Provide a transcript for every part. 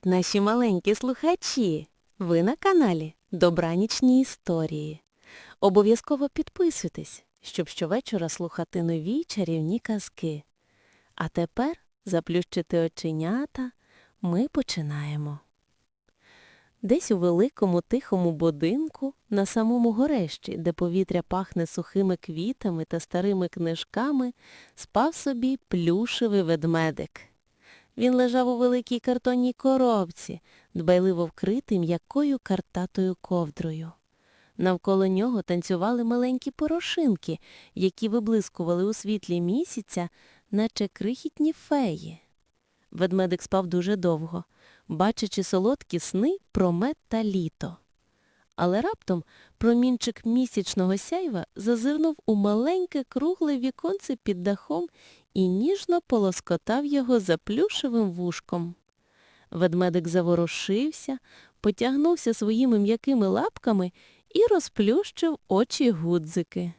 Привіт, наші маленькі слухачі! Ви на каналі Добранічні історії. Обов'язково підписуйтесь, щоб щовечора слухати нові чарівні казки. А тепер заплющити оченята, ми починаємо. Десь у великому тихому будинку, на самому горещі, де повітря пахне сухими квітами та старими книжками, спав собі плюшевий ведмедик. Він лежав у великій картонній коробці, дбайливо вкритий м'якою картатою ковдрою. Навколо нього танцювали маленькі порошинки, які виблискували у світлі місяця, наче крихітні феї. Ведмедик спав дуже довго, бачачи солодкі сни про мед та літо. Але раптом промінчик місячного сяйва зазирнув у маленьке кругле віконце під дахом і ніжно полоскотав його за плюшевим вушком. Ведмедик заворушився, потягнувся своїми м'якими лапками і розплющив очі гудзики.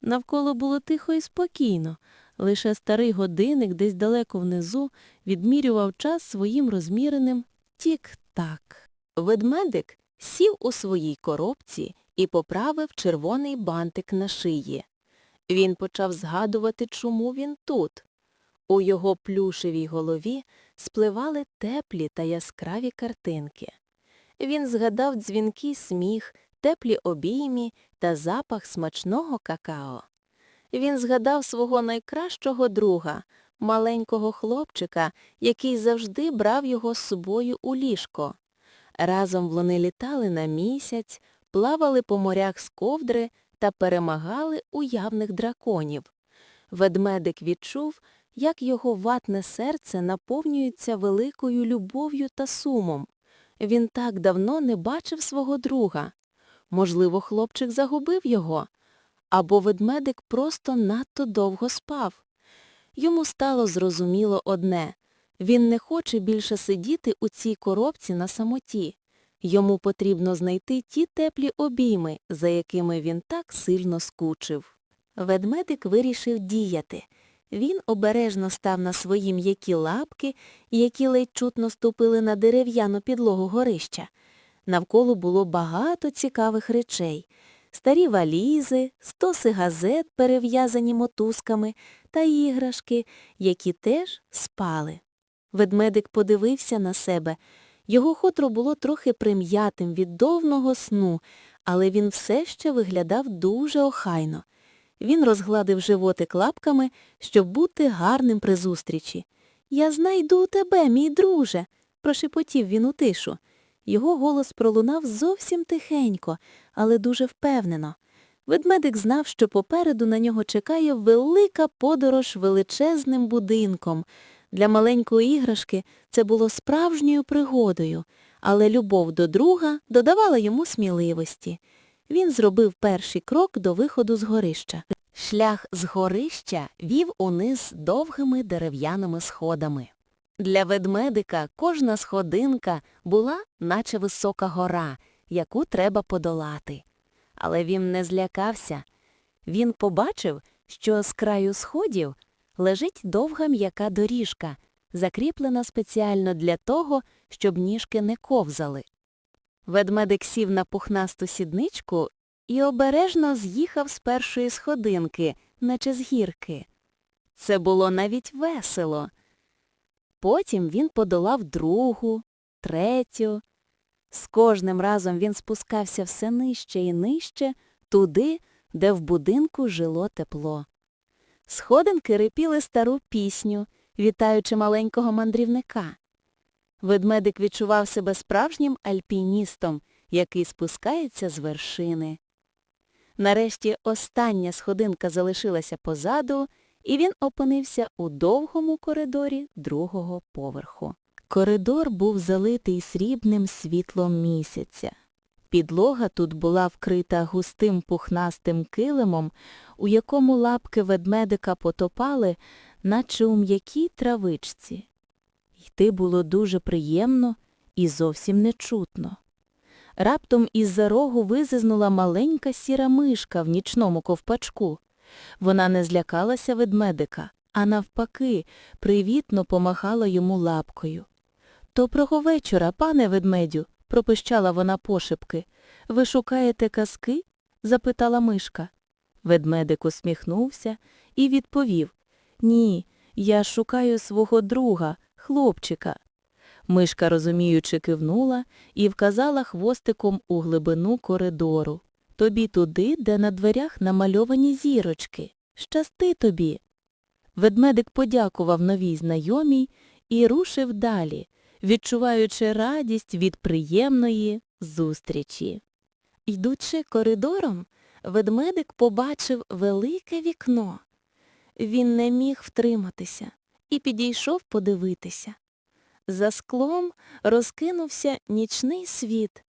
Навколо було тихо і спокійно, лише старий годинник десь далеко внизу відмірював час своїм розміреним тік-так. Ведмедик сів у своїй коробці і поправив червоний бантик на шиї. Він почав згадувати, чому він тут. У його плюшевій голові спливали теплі та яскраві картинки. Він згадав дзвінкий сміх, теплі обіймі та запах смачного какао. Він згадав свого найкращого друга, маленького хлопчика, який завжди брав його з собою у ліжко. Разом вони літали на місяць, плавали по морях з ковдри та перемагали уявних драконів. Ведмедик відчув, як його ватне серце наповнюється великою любов'ю та сумом. Він так давно не бачив свого друга. Можливо, хлопчик загубив його, або ведмедик просто надто довго спав. Йому стало зрозуміло одне він не хоче більше сидіти у цій коробці на самоті. Йому потрібно знайти ті теплі обійми, за якими він так сильно скучив. Ведмедик вирішив діяти. Він обережно став на свої м'які лапки, які ледь чутно ступили на дерев'яну підлогу горища. Навколо було багато цікавих речей. Старі валізи, стоси газет, перев'язані мотузками, та іграшки, які теж спали. Ведмедик подивився на себе. Його хутро було трохи прим'ятим від довного сну, але він все ще виглядав дуже охайно. Він розгладив животик лапками, щоб бути гарним при зустрічі. Я знайду тебе, мій друже, прошепотів він у тишу. Його голос пролунав зовсім тихенько, але дуже впевнено. Ведмедик знав, що попереду на нього чекає велика подорож величезним будинком. Для маленької іграшки це було справжньою пригодою, але любов до друга додавала йому сміливості. Він зробив перший крок до виходу з горища. Шлях з горища вів униз довгими дерев'яними сходами. Для ведмедика кожна сходинка була, наче висока гора, яку треба подолати. Але він не злякався. Він побачив, що з краю сходів лежить довга м'яка доріжка, закріплена спеціально для того, щоб ніжки не ковзали. Ведмедик сів на пухнасту сідничку і обережно з'їхав з першої сходинки, наче з гірки. Це було навіть весело. Потім він подолав другу, третю. З кожним разом він спускався все нижче і нижче, туди, де в будинку жило тепло. Сходинки рипіли стару пісню, вітаючи маленького мандрівника. Ведмедик відчував себе справжнім альпіністом, який спускається з вершини. Нарешті остання сходинка залишилася позаду, і він опинився у довгому коридорі другого поверху. Коридор був залитий срібним світлом місяця. Підлога тут була вкрита густим пухнастим килимом, у якому лапки ведмедика потопали, наче у м'якій травичці. Йти було дуже приємно і зовсім нечутно. Раптом із-за рогу визизнула маленька сіра мишка в нічному ковпачку. Вона не злякалася ведмедика, а навпаки, привітно помахала йому лапкою. Доброго вечора, пане ведмедю, пропищала вона пошепки. Ви шукаєте казки? запитала мишка. Ведмедик усміхнувся і відповів Ні, я шукаю свого друга, хлопчика. Мишка, розуміючи, кивнула і вказала хвостиком у глибину коридору. Тобі туди, де на дверях намальовані зірочки. Щасти тобі. Ведмедик подякував новій знайомій і рушив далі, відчуваючи радість від приємної зустрічі. Йдучи коридором, ведмедик побачив велике вікно. Він не міг втриматися і підійшов подивитися. За склом розкинувся нічний світ,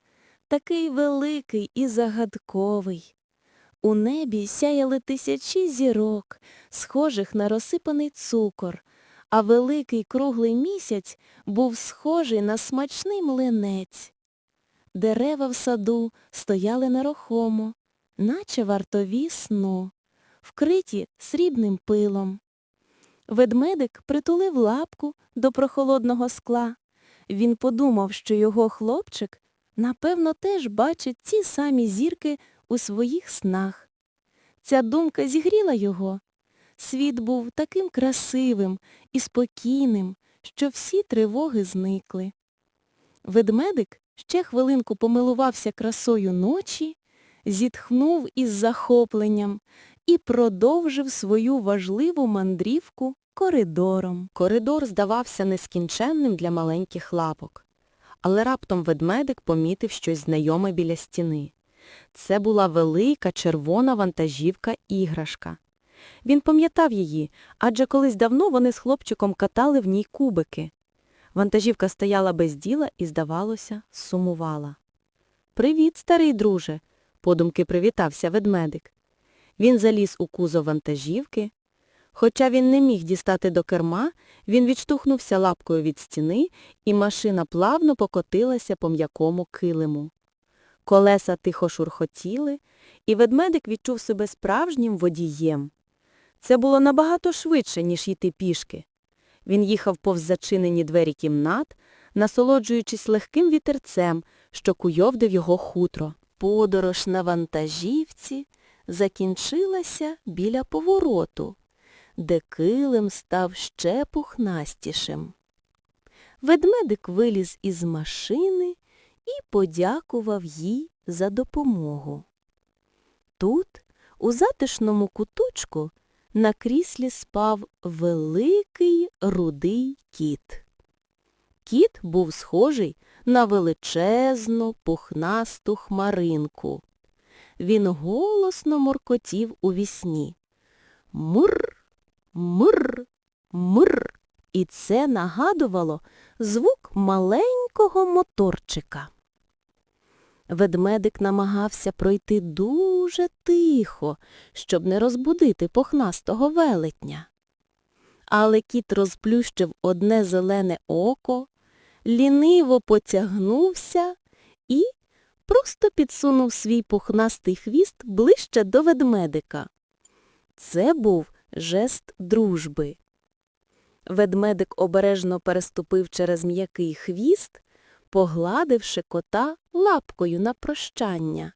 такий великий і загадковий. У небі сяяли тисячі зірок, схожих на розсипаний цукор, а великий круглий місяць був схожий на смачний млинець. Дерева в саду стояли нерухомо, наче вартові сну, вкриті срібним пилом. Ведмедик притулив лапку до прохолодного скла. Він подумав, що його хлопчик, напевно, теж бачить ці самі зірки у своїх снах. Ця думка зігріла його. Світ був таким красивим і спокійним, що всі тривоги зникли. Ведмедик ще хвилинку помилувався красою ночі, зітхнув із захопленням і продовжив свою важливу мандрівку коридором. Коридор здавався нескінченним для маленьких лапок. Але раптом ведмедик помітив щось знайоме біля стіни. Це була велика червона вантажівка-іграшка. Він пам'ятав її, адже колись давно вони з хлопчиком катали в ній кубики. Вантажівка стояла без діла і, здавалося, сумувала. Привіт, старий друже, подумки привітався ведмедик. Він заліз у кузов вантажівки. Хоча він не міг дістати до керма, він відштовхнувся лапкою від стіни, і машина плавно покотилася по м'якому килиму. Колеса тихо шурхотіли, і ведмедик відчув себе справжнім водієм. Це було набагато швидше, ніж йти пішки. Він їхав повз зачинені двері кімнат, насолоджуючись легким вітерцем, що куйовдив його хутро. Подорож на вантажівці закінчилася біля повороту, де килим став ще пухнастішим. Ведмедик виліз із машини і подякував їй за допомогу. Тут, у затишному куточку, на кріслі спав великий рудий кіт. Кіт був схожий на величезну пухнасту хмаринку. Він голосно моркотів у вісні. Мур, мур, мур. І це нагадувало звук маленького моторчика. Ведмедик намагався пройти дуже тихо, щоб не розбудити похнастого велетня. Але кіт розплющив одне зелене око, ліниво потягнувся і просто підсунув свій пухнастий хвіст ближче до ведмедика. Це був жест дружби. Ведмедик обережно переступив через м'який хвіст, погладивши кота лапкою на прощання.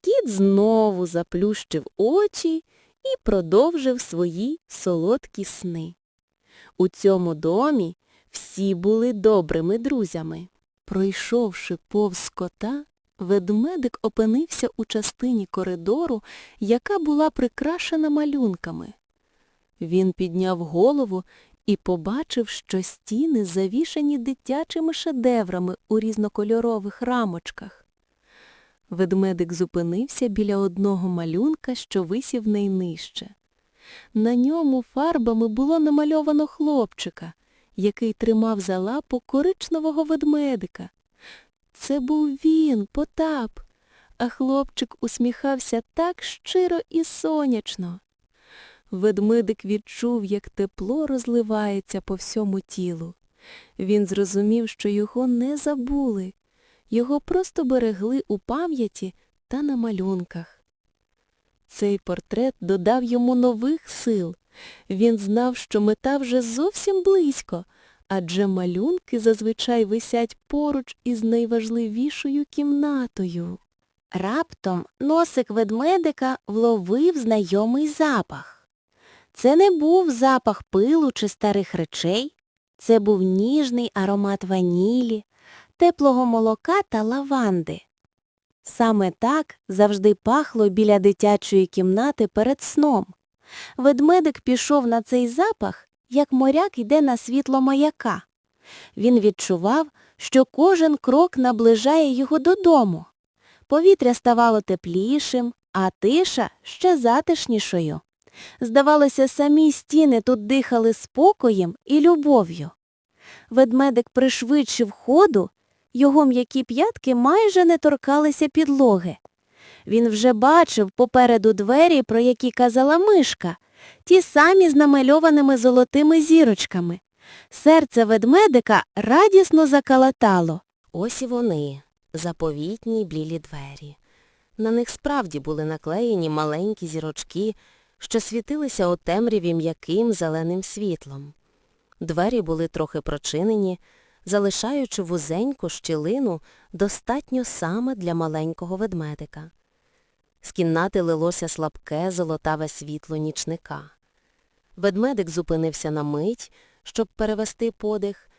Кіт знову заплющив очі і продовжив свої солодкі сни. У цьому домі всі були добрими друзями. Пройшовши повз кота, ведмедик опинився у частині коридору, яка була прикрашена малюнками. Він підняв голову і побачив, що стіни завішані дитячими шедеврами у різнокольорових рамочках. Ведмедик зупинився біля одного малюнка, що висів найнижче. На ньому фарбами було намальовано хлопчика, який тримав за лапу коричневого ведмедика. Це був він, Потап, а хлопчик усміхався так щиро і сонячно. Ведмедик відчув, як тепло розливається по всьому тілу. Він зрозумів, що його не забули, його просто берегли у пам'яті та на малюнках. Цей портрет додав йому нових сил. Він знав, що мета вже зовсім близько, адже малюнки зазвичай висять поруч із найважливішою кімнатою. Раптом носик ведмедика вловив знайомий запах. Це не був запах пилу чи старих речей, це був ніжний аромат ванілі, теплого молока та лаванди. Саме так завжди пахло біля дитячої кімнати перед сном. Ведмедик пішов на цей запах, як моряк йде на світло маяка. Він відчував, що кожен крок наближає його додому. Повітря ставало теплішим, а тиша ще затишнішою. Здавалося, самі стіни тут дихали спокоєм і любов'ю. Ведмедик пришвидшив ходу, його м'які п'ятки майже не торкалися підлоги. Він вже бачив попереду двері, про які казала мишка, ті самі з намальованими золотими зірочками. Серце ведмедика радісно закалатало. Ось і вони, заповітні блілі двері. На них справді були наклеєні маленькі зірочки, що світилися у темряві м'яким зеленим світлом. Двері були трохи прочинені, залишаючи вузеньку щілину достатньо саме для маленького ведмедика. З кімнати лилося слабке золотаве світло нічника. Ведмедик зупинився на мить, щоб перевести подих.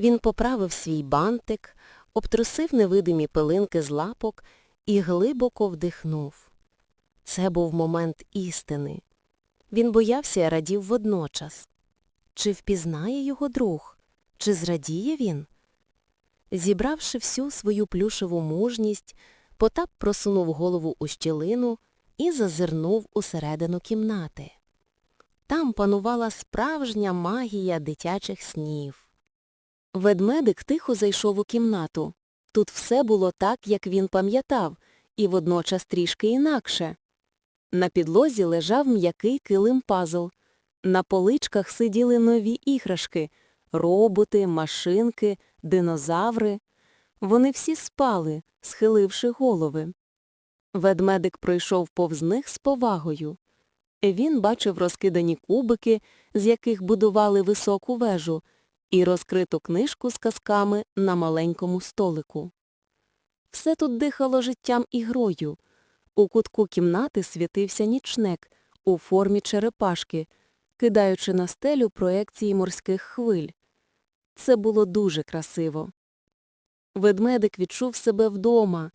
Він поправив свій бантик, обтрусив невидимі пилинки з лапок і глибоко вдихнув. Це був момент істини. Він боявся і радів водночас. Чи впізнає його друг? Чи зрадіє він? Зібравши всю свою плюшеву мужність, Потап просунув голову у щілину і зазирнув усередину кімнати. Там панувала справжня магія дитячих снів. Ведмедик тихо зайшов у кімнату. Тут все було так, як він пам'ятав, і водночас трішки інакше. На підлозі лежав м'який килим пазл. На поличках сиділи нові іграшки – роботи, машинки, динозаври. Вони всі спали, схиливши голови. Ведмедик пройшов повз них з повагою. Він бачив розкидані кубики, з яких будували високу вежу, і розкриту книжку з казками на маленькому столику. Все тут дихало життям і грою. У кутку кімнати світився нічник у формі черепашки, кидаючи на стелю проекції морських хвиль. Це було дуже красиво. Ведмедик відчув себе вдома.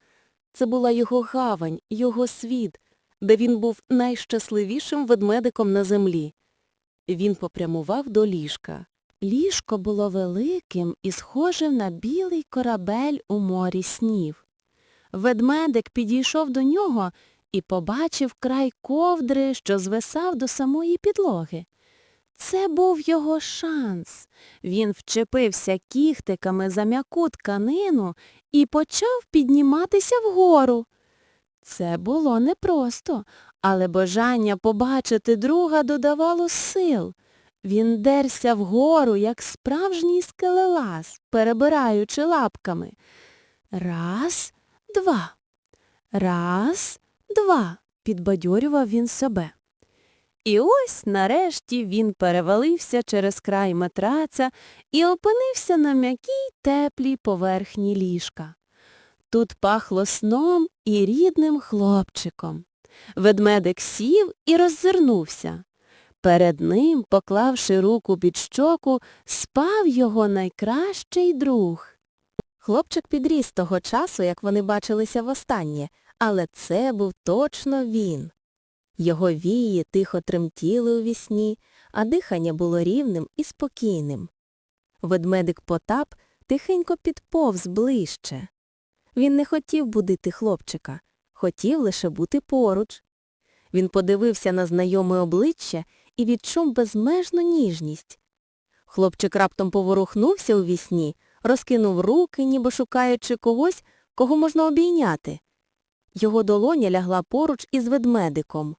Це була його гавань, його світ, де він був найщасливішим ведмедиком на землі. Він попрямував до ліжка. Ліжко було великим і схожим на білий корабель у морі снів. Ведмедик підійшов до нього і побачив край ковдри, що звисав до самої підлоги. Це був його шанс. Він вчепився кіхтиками за м'яку тканину і почав підніматися вгору. Це було непросто, але бажання побачити друга додавало сил. Він дерся вгору, як справжній скелелаз, перебираючи лапками. Раз, два. Раз, два, підбадьорював він себе. І ось нарешті він перевалився через край матраця і опинився на м'якій теплій поверхні ліжка. Тут пахло сном і рідним хлопчиком. Ведмедик сів і роззирнувся. Перед ним, поклавши руку під щоку, спав його найкращий друг. Хлопчик підріс того часу, як вони бачилися востаннє, але це був точно він. Його вії тихо тремтіли у вісні, а дихання було рівним і спокійним. Ведмедик Потап тихенько підповз ближче. Він не хотів будити хлопчика, хотів лише бути поруч. Він подивився на знайоме обличчя і відчув безмежну ніжність. Хлопчик раптом поворухнувся у вісні, розкинув руки, ніби шукаючи когось, кого можна обійняти. Його долоня лягла поруч із ведмедиком.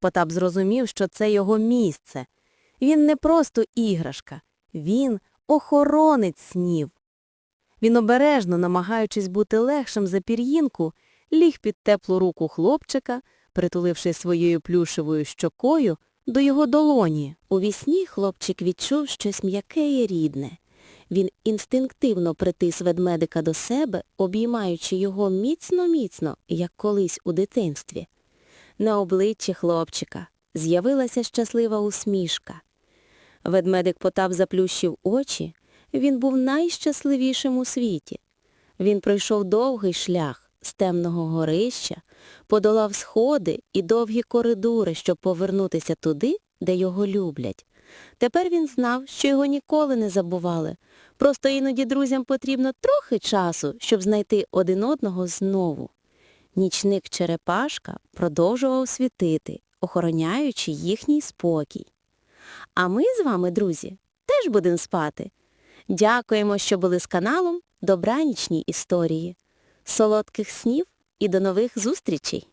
Потап зрозумів, що це його місце. Він не просто іграшка, він охоронець снів. Він обережно, намагаючись бути легшим за пір'їнку, ліг під теплу руку хлопчика, притуливши своєю плюшевою щокою до його долоні. У вісні хлопчик відчув щось м'яке і рідне. Він інстинктивно притис ведмедика до себе, обіймаючи його міцно-міцно, як колись у дитинстві. На обличчі хлопчика з'явилася щаслива усмішка. Ведмедик Потап заплющив очі, він був найщасливішим у світі. Він пройшов довгий шлях з темного горища, подолав сходи і довгі коридори, щоб повернутися туди, де його люблять. Тепер він знав, що його ніколи не забували. Просто іноді друзям потрібно трохи часу, щоб знайти один одного знову. Нічник Черепашка продовжував світити, охороняючи їхній спокій. А ми з вами, друзі, теж будемо спати. Дякуємо, що були з каналом Добранічні історії. Солодких снів і до нових зустрічей!